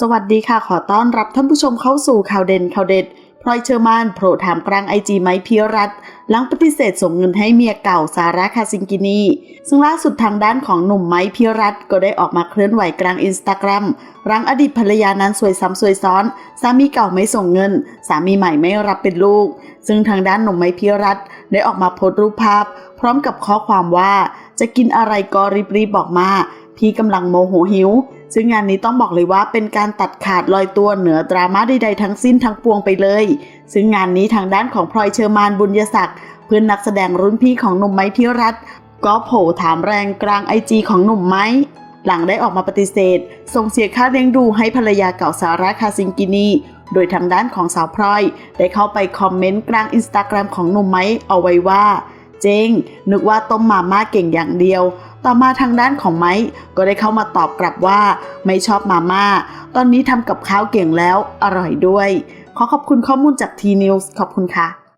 สวัสดีค่ะ ขอต้อนรับท่านผู้ชมเข้าสู่ข่าวเด่นข่าวเด็ดพลอยเชอร์มานโผล่ถามกลางไอจีไมค์พิรัตหลังปฏิเสธส่งเงินให้เมียเก่าซาร่าคาซิงกินีซึ่งล่าสุดทางด้านของหนุ่มไมค์พิรัตก็ได้ออกมาเคลื่อนไหวกลางอินสตาแกรมหลังอดีตภรรยานั้นสวยซ้ำสวยซ้อน สามีเก่าไม่ส่งเงิน สามีใหม่ไม่รับเป็นลูก ซึ่งทางด้านหนุ่มไมค์พิรัตได้ออกมาโพสต์รูปภาพ พร้อมกับข้อความว่าจะกินอะไรก็รีบๆบอกมาพี่กำลังโมโหหิว ซึ่งงานนี้ต้องบอกเลยว่าเป็นการตัดขาดลอยตัวเหนือดราม่าใดๆทั้งสิ้นทั้งปวงไปเลย ซึ่งงานนี้ทางด้านของพลอยเชอร์มานบุญยศักดิ์เพื่อนนักแสดงรุ่นพี่ของหนุ่มไม้พิรัตก็โผล่ถามแรงกลางไอจีของหนุ่มไม้หลังได้ออกมาปฏิเสธ ส่งเสียค่าเลี้ยงดูให้ภรรยาเก่าสาร่าคาซิงกินี โดยทางด้านของสาวพลอย ได้เข้าไปคอมเมนต์กลางอินสตาแกรมของหนุ่มไม้เอาไว้ว่า เจงนึกว่าต้มมาม่าเก่งอย่างเดียว ต่อมาทางด้านของไม้ก็ได้เข้ามาตอบกลับว่า ไม่ชอบมาม่า ตอนนี้ทำกับข้าวเก่งแล้วอร่อยด้วย ขอขอบคุณข้อมูลจากทีนิวส์ขอบคุณค่ะ